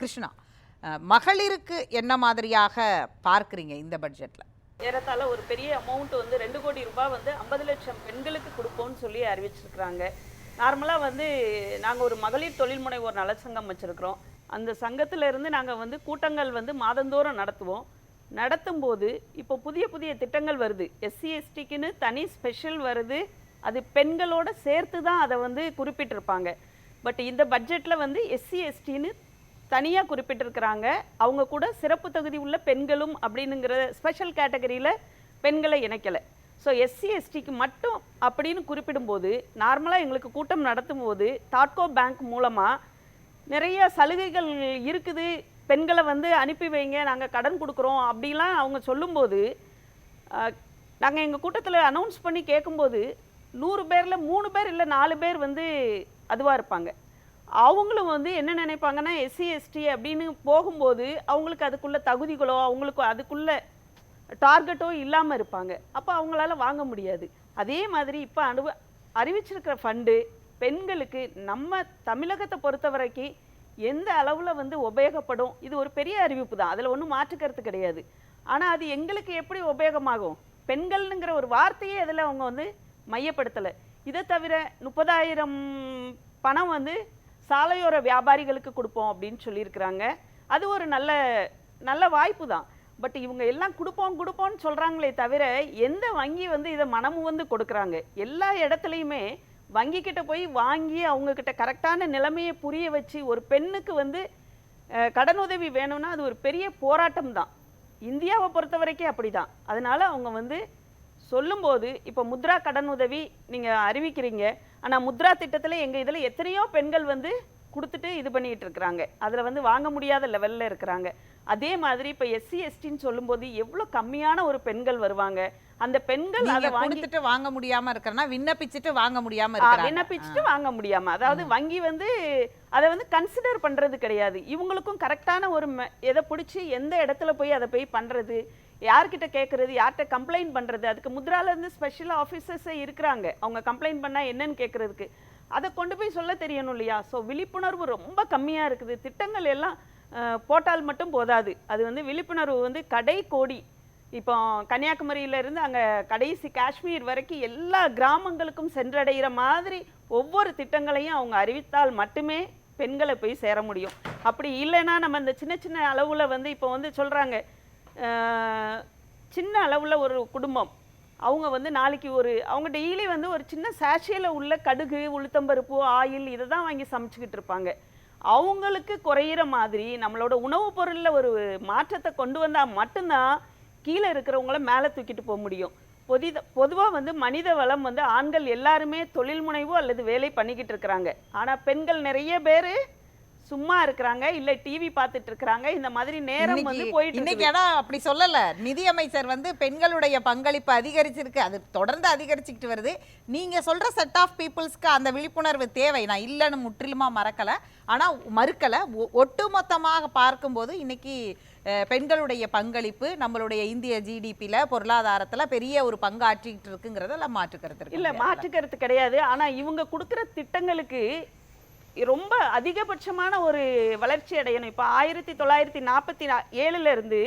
கிருஷ்ணா மகளிருக்கு என்ன மாதிரியாக பார்க்குறீங்க இந்த பட்ஜெட்டில் ஏறத்தாழ ஒரு பெரிய அமௌண்ட் வந்து ரெண்டு கோடி ரூபாய் வந்து ஐம்பது லட்சம் பெண்களுக்கு கொடுப்போம்னு சொல்லி அறிவிச்சிருக்கிறாங்க. நார்மலாக வந்து நாங்கள் ஒரு மகளிர் தொழில் முனைவோர் நலச்சங்கம் வச்சுருக்கிறோம். அந்த சங்கத்திலேருந்து நாங்கள் வந்து கூட்டங்கள் வந்து மாதந்தோறும் நடத்துவோம். நடத்தும் போது இப்போ புதிய புதிய திட்டங்கள் வருது. எஸ்சி எஸ்டிக்குன்னு தனி ஸ்பெஷல் வருது. அது பெண்களோட சேர்த்து தான் அதை வந்து குறிப்பிட்டிருப்பாங்க. பட் இந்த பட்ஜெட்டில் வந்து எஸ்சி எஸ்டின்னு தனியாக குறிப்பிட்டிருக்கிறாங்க. அவங்க கூட சிறப்பு தகுதி உள்ள பெண்களும் அப்படின்னுங்கிற ஸ்பெஷல் கேட்டகரியில் பெண்களை இணைக்கலை. ஸோ எஸ்சி எஸ்டிக்கு மட்டும் அப்படின்னு குறிப்பிடும்போது நார்மலாக எங்களுக்கு கூட்டம் நடத்தும் போது தாட்கோ பேங்க் மூலமாக நிறைய சலுகைகள் இருக்குது. பெண்களை வந்து அனுப்பி வைங்க நாங்கள் கடன் கொடுக்குறோம் அப்படிலாம் அவங்க சொல்லும்போது நாங்கள் எங்கள் கூட்டத்தில் அனௌன்ஸ் பண்ணி கேட்கும்போது நூறு பேரில் மூணு பேர் இல்லை நாலு பேர் வந்து அதுவாக இருப்பாங்க. அவங்களும் வந்து என்ன நினைப்பாங்கன்னா எஸ்சி எஸ்டி அப்படின்னு போகும்போது அவங்களுக்கு அதுக்குள்ள தகுதிகளோ அவங்களுக்கு அதுக்குள்ள டார்கெட்டோ இல்லாமல் இருப்பாங்க. அப்போ அவங்களால வாங்க முடியாது. அதே மாதிரி இப்போ அனுப அறிவிச்சிருக்கிற ஃபண்டு பெண்களுக்கு நம்ம தமிழகத்தை பொறுத்த வரைக்கும் எந்த அளவில் வந்து உபயோகப்படும் இது ஒரு பெரிய அறிவிப்பு தான். அதில் ஒன்றும் மாற்றுக்கிறது கிடையாது. ஆனால் அது எங்களுக்கு எப்படி உபயோகமாகும்? பெண்கள்ங்கிற ஒரு வார்த்தையே அதில் அவங்க வந்து மையப்படுத்தலை. இதை தவிர முப்பதாயிரம் பணம் வந்து சாலையோர வியாபாரிகளுக்கு கொடுப்போம் அப்படின்னு சொல்லியிருக்கிறாங்க. அது ஒரு நல்ல நல்ல வாய்ப்பு தான். பட் இவங்க எல்லாம் கொடுப்போம் கொடுப்போம்னு சொல்கிறாங்களே தவிர எந்த வங்கி வந்து இதை மனமு வந்து கொடுக்குறாங்க? எல்லா இடத்துலையுமே வங்கிக்கிட்ட போய் வாங்கி அவங்கக்கிட்ட கரெக்டான நிலைமையை புரிய வச்சு ஒரு பெண்ணுக்கு வந்து கடனுதவி வேணும்னா அது ஒரு பெரிய போராட்டம் தான். இந்தியாவை பொறுத்த வரைக்கும் அப்படிதான். அதனால் அவங்க வந்து சொல்லும்போது இப்போ முத்ரா கடன் உதவி நீங்கள் அறிவிக்கிறீங்க. ஆனால் முத்ரா திட்டத்தில் எங்கள் இதில் எத்தனையோ பெண்கள் வந்து கொடுத்துட்டு இது பண்ணிட்டு இருக்கிறாங்க. அதில் வந்து வாங்க முடியாத லெவலில் இருக்கிறாங்க. அதே மாதிரி இப்போ எஸ்சி எஸ்டின்னு சொல்லும்போது எவ்வளோ கம்மியான ஒரு பெண்கள் வருவாங்க. அந்த பெண்கள் அதை நீங்க வாங்கி முடியாம இருக்கிறனா விண்ணப்பிச்சுட்டு வாங்க முடியாம விண்ணப்பிச்சுட்டு வாங்க முடியாம. அதாவது வங்கி வந்து அதை வந்து கன்சிடர் பண்றது கிடையாது. இவங்களுக்கும் கரெக்டான ஒரு எதை பிடிச்சி எந்த இடத்துல போய் அதை போய் பண்றது யார்கிட்ட கேட்கறது யார்கிட்ட கம்ப்ளைண்ட் பண்றது அதுக்கு முத்ரால இருந்து ஸ்பெஷல் ஆஃபீஸர்ஸே இருக்கிறாங்க. அவங்க கம்ப்ளைண்ட் பண்ணா என்னன்னு கேட்கறதுக்கு அதை கொண்டு போய் சொல்ல தெரியணும் இல்லையா? ஸோ விழிப்புணர்வு ரொம்ப கம்மியாக இருக்குது. திட்டங்கள் எல்லாம் போட்டால் மட்டும் போதாது. அது வந்து விழிப்புணர்வு வந்து கடை கோடி. இப்போ கன்னியாகுமரியிலேருந்து இருந்து கடைசி காஷ்மீர் வரைக்கும் எல்லா கிராமங்களுக்கும் சென்றடைகிற மாதிரி ஒவ்வொரு திட்டங்களையும் அவங்க அறிவித்தால் மட்டுமே பெண்களை போய் சேர முடியும். அப்படி இல்லைன்னா நம்ம இந்த சின்ன சின்ன அளவில் வந்து இப்போ வந்து சொல்கிறாங்க சின்ன அளவில் ஒரு குடும்பம். அவங்க வந்து நாளைக்கு ஒரு அவங்க டெய்லி வந்து ஒரு சின்ன சேஷையில் உள்ள கடுகு உளுத்தம்பருப்பு ஆயில் இதை தான் வாங்கி சமைச்சிக்கிட்டு இருப்பாங்க. அவங்களுக்கு குறையிற மாதிரி நம்மளோட உணவுப் பொருளில் ஒரு மாற்றத்தை கொண்டு வந்தால் மட்டும்தான் கீழே இருக்கிறவங்கள மேலே தூக்கிட்டு போக முடியும். பொதித பொதுவாக வந்து மனித வளம் வந்து ஆண்கள் எல்லாருமே தொழில் முனைவோ அல்லது வேலை பண்ணிக்கிட்டு இருக்கிறாங்க. ஆனால் பெண்கள் நிறைய பேர் சும்மா இருக்கிறாங்க இல்லை டிவி பார்த்துட்டு இருக்கிறாங்க இந்த மாதிரி நேரம் வந்து போயிட்டு இன்னைக்கு. ஆனா அப்படி சொல்லல. நிதியமைச்சர் வந்து பெண்களுடைய பங்களிப்பு அதிகரிச்சிருக்கு. அது தொடர்ந்து அதிகரிச்சுக்கிட்டு வருது. நீங்க சொல்ற செட் ஆஃப் பீப்புள்ஸ்க்கு அந்த விழிப்புணர்வு தேவை. நான் இல்லைன்னு முற்றிலுமா மறக்கல. ஆனா மறுக்கல. ஒ- ஒட்டுமொத்தமாக பார்க்கும்போது இன்னைக்கு பெண்களுடைய பங்களிப்பு நம்மளுடைய இந்திய ஜிடிபில பொருளாதாரத்துல பெரிய ஒரு பங்காற்றிக்கிட்டு இருக்குங்கிறதுல மாற்றுக்கிறது இல்ல மாற்றுக்கருத்து கிடையாது. ஆனா இவங்க கொடுக்குற திட்டங்களுக்கு ரொம்ப அதிகபட்சமான ஒரு வளர்ச்சி அடையணும். இப்போ ஆயிரத்தி தொள்ளாயிரத்தி நாற்பத்தி ஏழுல இருந்து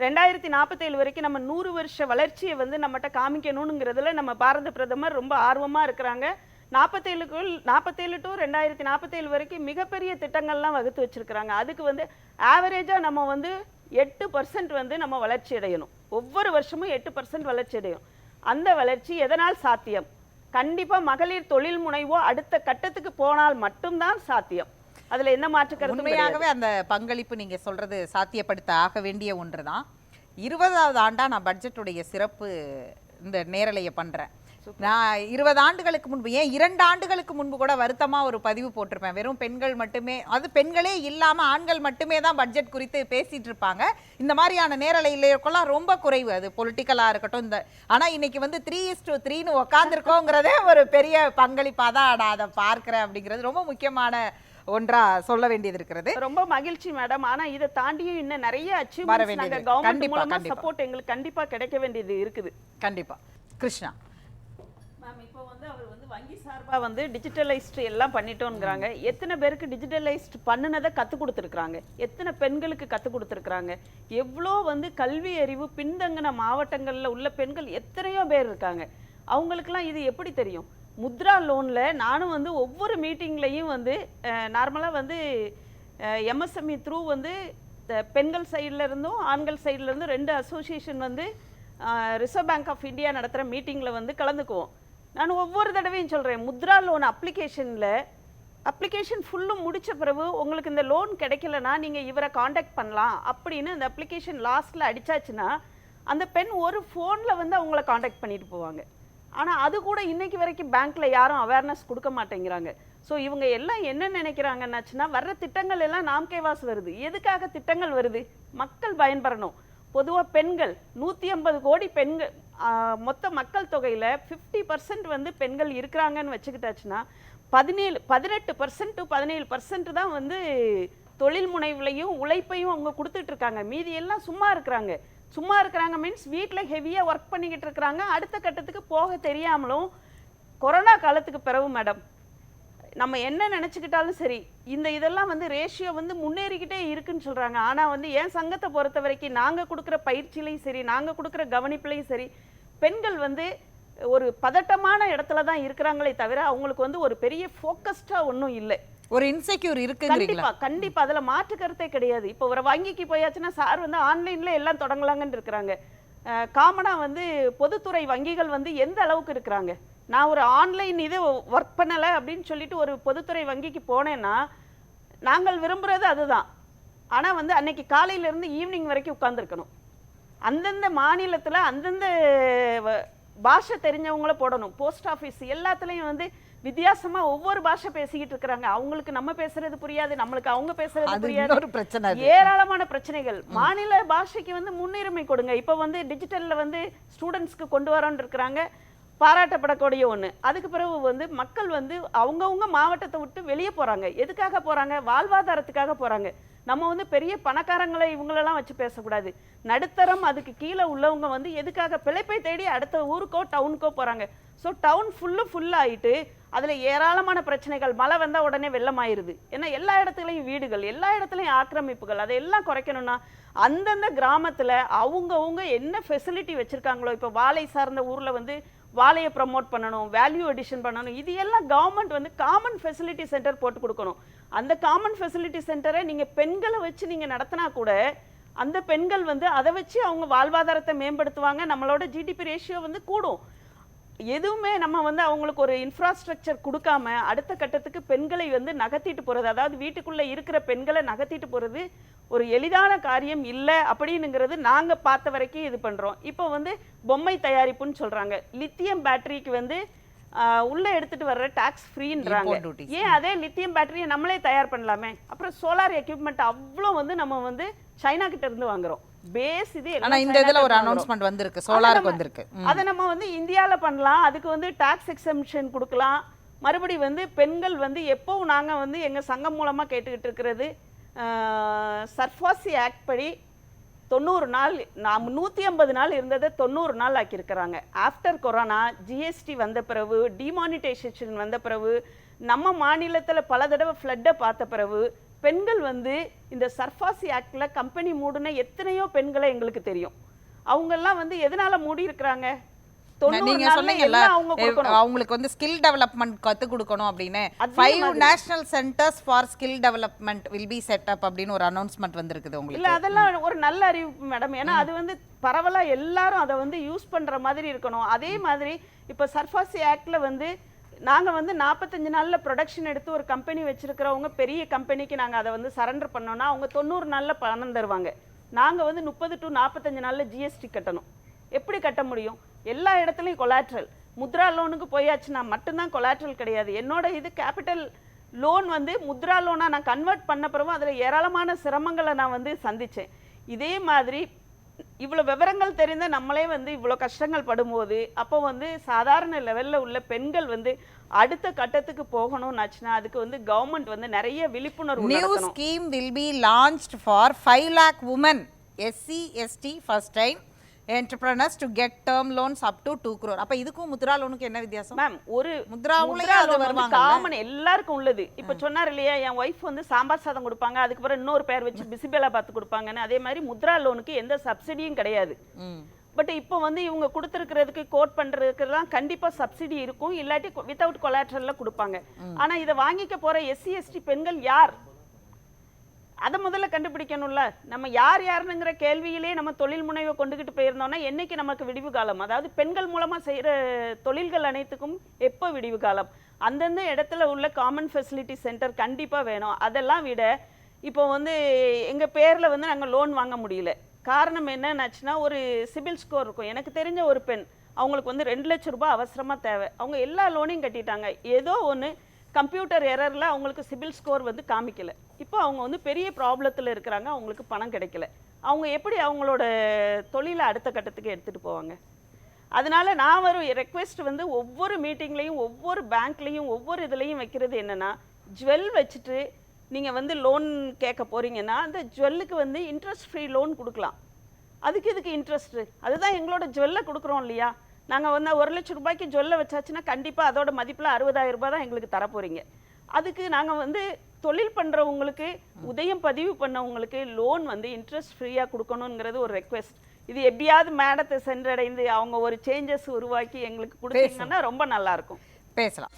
ரெண்டாயிரத்தி நாற்பத்தேழு வரைக்கும் நம்ம நூறு வருஷ வளர்ச்சியை வந்து நம்மகிட்ட காமிக்கணுங்கிறதுல நம்ம பாரத பிரதமர் ரொம்ப ஆர்வமாக இருக்கிறாங்க. நாற்பத்தேழுக்குள் நாற்பத்தேழு டு ரெண்டாயிரத்தி நாற்பத்தேழு வரைக்கும் மிகப்பெரிய திட்டங்கள்லாம் வகுத்து வச்சிருக்கிறாங்க. அதுக்கு வந்து ஆவரேஜாக நம்ம வந்து எட்டு பர்சன்ட் வந்து நம்ம வளர்ச்சி அடையணும். ஒவ்வொரு வருஷமும் எட்டு பர்சன்ட் வளர்ச்சி அடையும். அந்த வளர்ச்சி எதனால் சாத்தியம்? கண்டிப்பா மகளிர் தொழில் முனைவோ அடுத்த கட்டத்துக்கு போனால் மட்டும்தான் சாத்தியம். அதுல என்ன மாற்று கருத்தும் உண்மையாகவே அந்த பங்களிப்பு நீங்க சொல்றது சாத்தியப்படுத்த ஆக வேண்டிய ஒன்றுதான். இருபதாவது ஆண்டா நான் பட்ஜெட்டுடைய சிறப்பு இந்த நேரலையை பண்றேன். நான் இருபது ஆண்டுகளுக்கு முன்பு ஏன் இரண்டு ஆண்டுகளுக்கு முன்பு கூட வருத்தமா ஒரு பதிவு போட்டிருப்பேன். வெறும் பெண்கள் மட்டுமே அது பெண்களே இல்லாம ஆண்கள் மட்டுமே தான் பட்ஜெட் குறித்து பேசிட்டு இருப்பாங்க. இந்த மாதிரியான நேரலையிலாம் ரொம்ப குறைவு. அது பொலிட்டிக்கலா இருக்கட்டும் இந்த ஆனா இன்னைக்கு வந்து த்ரீ இஸ் டு த்ரீன்னு உக்காந்துருக்கோங்கிறதே ஒரு பெரிய பங்களிப்பா தான் நான் அதை பார்க்கிறேன் அப்படிங்கிறது ரொம்ப முக்கியமான ஒன்றா சொல்ல வேண்டியது இருக்கிறது. ரொம்ப மகிழ்ச்சி மேடம். ஆனா இதை தாண்டியும் இன்னும் நிறைய இருக்கு. கவர்மெண்ட் மூலமா. சப்போர்ட் எங்களுக்கு கண்டிப்பா கிடைக்க வேண்டியது இருக்குது. கண்டிப்பா. கிருஷ்ணா. மேம் இப்போ வந்து அவர் வந்து வங்கி சார்பா வந்து டிஜிட்டலைஸ்டு எல்லாம் பண்ணிட்டோங்கிறாங்க. எத்தனை பேருக்கு டிஜிட்டலைஸ்டு பண்ணுனதை கற்றுக் கொடுத்துருக்குறாங்க? எத்தனை பெண்களுக்கு கற்றுக் கொடுத்துருக்குறாங்க? எவ்வளோ வந்து கல்வி அறிவு பின்தங்கின மாவட்டங்களில் உள்ள பெண்கள் எத்தனையோ பேர் இருக்காங்க. அவங்களுக்கெல்லாம் இது எப்படி தெரியும்? முத்ரா லோனில் நானும் வந்து ஒவ்வொரு மீட்டிங்லேயும் வந்து நார்மலாக வந்து எம்எஸ்எம்இ த்ரூ வந்து த- பெண்கள் சைடுல இருந்தும் ஆண்கள் சைடுல இருந்தும் ரெண்டு அசோசியேஷன் வந்து ரிசர்வ் பேங்க் ஆஃப் இந்தியா நடத்துகிற மீட்டிங்கில் வந்து கலந்துக்குவோம். நான் ஒவ்வொரு தடவையும் சொல்கிறேன் முத்ரா லோன் அப்ளிகேஷனில் அப்ளிகேஷன் ஃபுல்லும் முடித்த பிறகு உங்களுக்கு இந்த லோன் கிடைக்கலனா நீங்கள் இவரை காண்டாக்ட் பண்ணலாம் அப்படின்னு அந்த அப்ளிகேஷன் லாஸ்ட்டில் அடித்தாச்சுன்னா அந்த பெண் ஒரு ஃபோனில் வந்து அவங்கள காண்டாக்ட் பண்ணிட்டு போவாங்க. ஆனால் அது கூட இன்றைக்கி வரைக்கும் பேங்க்கில் யாரும் அவேர்னஸ் கொடுக்க மாட்டேங்கிறாங்க. ஸோ இவங்க எல்லாம் என்ன நினைக்கிறாங்கன்னாச்சுன்னா வர்ற திட்டங்கள் எல்லாம் நாம் கேவாஸ் வருது. எதுக்காக திட்டங்கள் வருது? மக்கள் பயன்பெறணும். பொதுவாக பெண்கள் நூற்றி ஐம்பது கோடி பெண்கள் மொத்த மக்கள் தொகையில் ஃபிஃப்டி பர்சன்ட் வந்து பெண்கள் இருக்கிறாங்கன்னு வச்சுக்கிட்டாச்சுன்னா பதினேழு பதினெட்டு பர்சன்ட் டு பதினேழு பர்சன்ட் தான் வந்து தொழில் முனைவுலையும் உழைப்பையும் அவங்க கொடுத்துட்ருக்காங்க. மீதியெல்லாம் மீதி எல்லாம் சும்மா இருக்கிறாங்க. சும்மா இருக்கிறாங்க மீன்ஸ் வீட்டில் ஹெவியாக ஒர்க் பண்ணிக்கிட்டு இருக்கிறாங்க. அடுத்த கட்டத்துக்கு போக தெரியாமலும் கொரோனா காலத்துக்கு பிறகு மேடம் நம்ம என்ன நினச்சிக்கிட்டாலும் சரி இந்த இதெல்லாம் வந்து ரேஷியோ வந்து முன்னேறிக்கிட்டே இருக்குன்னு சொல்கிறாங்க ஆனால் வந்து என் சங்கத்தை பொறுத்த வரைக்கும் நாங்கள் கொடுக்குற பயிற்சியிலையும் சரி நாங்கள் கொடுக்குற கவனிப்புலையும் சரி பெண்கள் வந்து ஒரு பதட்டமான இடத்துல தான் இருக்கிறாங்களே தவிர அவங்களுக்கு வந்து ஒரு பெரிய ஃபோக்கஸ்டாக ஒன்றும் இல்லை. ஒரு இன்செக்யூர் இருக்குங்கிறீங்களா? கண்டிப்பா கண்டிப்பா. அதுல மாற்று கருத்தே கிடையாது. இப்போ ஒரு வங்கிக்கு போயாச்சுன்னா சார் வந்து ஆன்லைன்ல எல்லாம் தொடங்கலாங்கன்னு இருக்கிறாங்க. காமனா வந்து பொதுத்துறை வங்கிகள் வந்து எந்த அளவுக்கு இருக்கிறாங்க? நான் ஒரு ஆன்லைன் இது ஒர்க் பண்ணல அப்படின்னு சொல்லிட்டு ஒரு பொதுத்துறை வங்கிக்கு போனேன்னா நாங்கள் விரும்புறது அதுதான். ஆனா வந்து அன்னைக்கு காலையில இருந்து ஈவினிங் வரைக்கும் உட்கார்ந்திருக்கணும். அந்தந்த மாநிலத்துல அந்தந்த பாஷை தெரிஞ்சவங்கள போடணும். போஸ்ட் ஆஃபீஸ் எல்லாத்துலயும் வந்து வித்தியாசமா ஒவ்வொரு பாஷை பேசிக்கிட்டு இருக்கிறாங்க. அவங்களுக்கு நம்ம பேசுறது புரியாது நம்மளுக்கு அவங்க பேசுறது புரியாது. பிரச்சனை ஏராளமான பிரச்சனைகள். மாநில பாஷைக்கு வந்து முன்னுரிமை கொடுங்க. இப்போ வந்து டிஜிட்டல்ல வந்து ஸ்டூடெண்ட்ஸ்க்கு கொண்டு வரோன்னு இருக்கிறாங்க. பாராட்டப்படக்கூடிய ஒன்று அதுக்கு பிறகு வந்து மக்கள் வந்து அவங்கவுங்க மாவட்டத்தை விட்டு வெளியே போகிறாங்க எதுக்காக போகிறாங்க வாழ்வாதாரத்துக்காக போகிறாங்க நம்ம வந்து பெரிய பணக்காரங்களை இவங்களெல்லாம் வச்சு பேசக்கூடாது. நடுத்தரம் அதுக்கு கீழே உள்ளவங்க வந்து எதுக்காக பிழைப்பை தேடி அடுத்த ஊருக்கோ டவுனுக்கோ போகிறாங்க ஸோ டவுன் ஃபுல்லு ஃபுல்லாகிட்டு அதில் ஏராளமான பிரச்சனைகள் மழை வந்தால் உடனே வெள்ளமாயிருது. ஏன்னா எல்லா இடத்துலையும் வீடுகள் எல்லா இடத்துலையும் ஆக்கிரமிப்புகள் அதையெல்லாம் குறைக்கணும்னா அந்தந்த கிராமத்தில் அவங்கவுங்க என்ன ஃபெசிலிட்டி வச்சுருக்காங்களோ இப்போ வாழை சார்ந்த ஊரில் வந்து வாழையை ப்ரமோட் பண்ணணும் வேல்யூ அடிஷன் பண்ணணும் இது எல்லாம் கவர்மெண்ட் வந்து காமன் ஃபெசிலிட்டி சென்டர் போட்டு கொடுக்கணும். அந்த காமன் ஃபெசிலிட்டி சென்டரை நீங்கள் பெண்களை வச்சு நீங்கள் நடத்தினா கூட அந்த பெண்கள் வந்து அதை வச்சு அவங்க வாழ்வாதாரத்தை மேம்படுத்துவாங்க நம்மளோட ஜிடிபி ரேஷியோ வந்து கூடும். எதுவுமே நம்ம வந்து அவங்களுக்கு ஒரு இன்ஃப்ராஸ்ட்ரக்சர் கொடுக்காம அடுத்த கட்டத்துக்கு பெண்களை வந்து நகர்த்திட்டு போறது அதாவது வீட்டுக்குள்ள இருக்கிற பெண்களை நகர்த்திட்டு போறது ஒரு எளிதான காரியம் இல்லை அப்படின்னுங்கிறது நாங்க பார்த்த வரைக்கும் இது பண்றோம். இப்போ வந்து பொம்மை தயாரிப்புன்னு சொல்றாங்க. லித்தியம் பேட்டரிக்கு வந்து உள்ள எடுத்துட்டு வர்ற டாக்ஸ் ஃப்ரீன்றாங்க. ஏன் அதே லித்தியம் பேட்டரியை நம்மளே தயார் பண்ணலாமே? அப்புறம் சோலார் எக்யூப்மெண்ட் அவ்வளோ வந்து நம்ம வந்து சைனா கிட்ட இருந்து வாங்குறோம். பேஸ் இது ஆனா இந்த இதுல ஒரு. அனௌன்ஸ்மெண்ட் வந்திருக்கு. சோலாருக்கு வந்திருக்கு. அதை நம்ம வந்து இந்தியால பண்ணலாம். அதுக்கு வந்து டாக்ஸ் எக்ஸம்ஷன் கொடுக்கலாம். மறுபடி வந்து பெண்கள் வந்து எப்பவும் நாங்க வந்து எங்க சங்கம் மூலமா கேட்டுக்கிட்டு இருக்கிறது? சர்ஃபாசி ஆக்ட் படி தொண்ணூறு நாள் நாம் நூற்றி ஐம்பது நாள் இருந்ததை தொண்ணூறு நாள் ஆக்கியிருக்கிறாங்க. ஆஃப்டர் கொரோனா ஜிஎஸ்டி வந்த பிறகு டிமானிட்டைசேஷன் வந்த பிறகு நம்ம மாநிலத்துல பல தடவை ஃப்ளட்டை பார்த்த பிறகு பெண்கள் வந்து இந்த சர்ஃபாசி ஆக்ட்ல கம்பெனி மூடுன எத்தனையோ பெண்களை எங்களுக்கு தெரியும். அவங்கெல்லாம் வந்து எதனால மூடி இருக்கிறாங்க? நீங்க சொன்னீங்கல்ல அவங்களுக்கு வந்து ஸ்கில் டெவலப்மெண்ட் கத்து கொடுக்கணும் அப்படின்னு. Five. National centres for skill development will be set up அப்படின்னு ஒரு அனௌன்ஸ்மெண்ட் வந்திருக்குது இல்ல உங்களுக்கு அதெல்லாம் ஒரு நல்ல அறிவிப்பு மேடம் ஏன்னா அது வந்து பரவலா எல்லாரும் அதை வந்து யூஸ் பண்ற மாதிரி இருக்கணும். அதே மாதிரி இப்ப சர்ஃபாசி ஆக்ட்ல வந்து நாங்கள் வந்து நாற்பத்தஞ்சு நாளில் ப்ரொடக்ஷன் எடுத்து ஒரு கம்பெனி வச்சுருக்கிறவங்க பெரிய கம்பெனிக்கு நாங்கள் அதை வந்து சரண்டர் பண்ணோன்னா அவங்க தொண்ணூறு நாளில் பணம் தருவாங்க. நாங்கள் வந்து முப்பது டு நாற்பத்தஞ்சு நாளில் ஜிஎஸ்டி கட்டணும். எப்படி கட்ட முடியும்? எல்லா இடத்துலையும் கொலாட்ரல் முத்ரா லோனுக்கு போயாச்சுன்னா மட்டும்தான் கொலாட்ரல் கிடையாது. என்னோட இது கேபிட்டல் லோன் வந்து முத்ரா லோனா நான் கன்வெர்ட் பண்ண பிறகு அதில் ஏராளமான சிரமங்களை நான் வந்து சந்தித்தேன் இதே மாதிரி இவ்வளோ விவரங்கள் தெரிந்த நம்மளே வந்து இவ்வளோ கஷ்டங்கள் படும்போது அப்போ வந்து சாதாரண லெவல்ல உள்ள பெண்கள் வந்து அடுத்த கட்டத்துக்கு போகணும்னாச்சுன்னா அதுக்கு வந்து கவர்மெண்ட் வந்து நிறைய விழிப்புணர்வு new scheme will be launched for five lakh women SC ST first time entrepreneurs to get term loans up to two crore. அப்ப இதுக்கும் முத்ரா லோனுக்கு என்ன வித்தியாசம்? மேம் ஒரு முத்ராவுலயும் அது வருவாங்கல்ல? காமன் எல்லாருக்கும் உள்ளது. இப்ப சொன்னார் இல்லையா என் ஒய்ஃப் வந்து சாம்பார் சாதம் கொடுப்பாங்க அதுக்கப்புறம் இன்னொரு பேர் வச்சு பிசிபேலா பார்த்து கொடுப்பாங்கன்னு. அதே மாதிரி முத்ரா லோனுக்கு எந்த சப்சிடியும் கிடையாது. பட் இப்போ வந்து இவங்க கொடுத்துருக்கிறதுக்கு கோட் பண்றதுக்கெல்லாம் கண்டிப்பா சப்சிடி இருக்கும். இல்லாட்டி வித்தவுட் கொலாட்ரல்ல கொடுப்பாங்க. ஆனா இதை வாங்கிக்க போற எஸ்சி எஸ்டி பெண்கள் யார்? அதை முதல்ல கண்டுபிடிக்கணும்ல. நம்ம யார் யாருனுங்கிற கேள்வியிலே நம்ம தொழில் முனைவை கொண்டுகிட்டு போயிருந்தோம்னா என்னைக்கு நமக்கு விடிவு காலம்? அதாவது பெண்கள் மூலமாக செய்கிற தொழில்கள் அனைத்துக்கும் எப்போ விடிவு காலம்? அந்தந்த இடத்துல உள்ள காமன் ஃபெசிலிட்டி சென்டர் கண்டிப்பாக வேணும். அதெல்லாம் விட இப்போ வந்து எங்கள் பேரில் வந்து நாங்கள் லோன் வாங்க முடியல. காரணம் என்னன்னாச்சுன்னா ஒரு சிபில் ஸ்கோர் இருக்கும். எனக்கு தெரிஞ்ச ஒரு பெண் அவங்களுக்கு வந்து ரெண்டு லட்சம் ரூபாய் அவசரமாக தேவை. அவங்க எல்லா லோனையும் கட்டிட்டாங்க. ஏதோ ஒன்று கம்ப்யூட்டர் எரரில் அவங்களுக்கு சிபில் ஸ்கோர் வந்து காமிக்கலை. இப்போ அவங்க வந்து பெரிய ப்ராப்ளத்தில் இருக்கிறாங்க அவங்களுக்கு பணம் கிடைக்கல. அவங்க எப்படி அவங்களோட தொழிலை அடுத்த கட்டத்துக்கு எடுத்துகிட்டு போவாங்க? அதனால் நான் வரும் ரெக்வெஸ்ட் வந்து ஒவ்வொரு மீட்டிங்லேயும் ஒவ்வொரு பேங்க்லையும் ஒவ்வொரு இதுலேயும் வைக்கிறது என்னென்னா ஜுவல் வச்சுட்டு நீங்கள் வந்து லோன் கேட்க போகிறீங்கன்னா அந்த ஜுவல்லுக்கு வந்து இன்ட்ரெஸ்ட் ஃப்ரீ லோன் கொடுக்கலாம். அதுக்கு இதுக்கு இன்ட்ரெஸ்ட்டு அதுதான் எங்களோட ஜுவல்லை கொடுக்குறோம் இல்லையா? நாங்கள் வந்து ஒரு லட்சம் ரூபாய்க்கு ஜுவல்லை வச்சாச்சுன்னா கண்டிப்பாக அதோட மதிப்பில் அறுபதாயிரம் ரூபாய் தான் எங்களுக்கு தரப்போகிறீங்க அதுக்கு நாங்கள் வந்து தொழில் பண்ணுறவங்களுக்கு உதயம் பதிவு பண்ணவங்களுக்கு லோன் வந்து இன்ட்ரெஸ்ட் ஃப்ரீயாக கொடுக்கணுங்கிறது ஒரு ரெக்வெஸ்ட் இது எப்படியாவது மேடத்தை சென்றடைந்து அவங்க ஒரு சேஞ்சஸ் உருவாக்கி எங்களுக்கு கொடுத்தீங்கன்னா ரொம்ப நல்லா இருக்கும் பேசலாம்.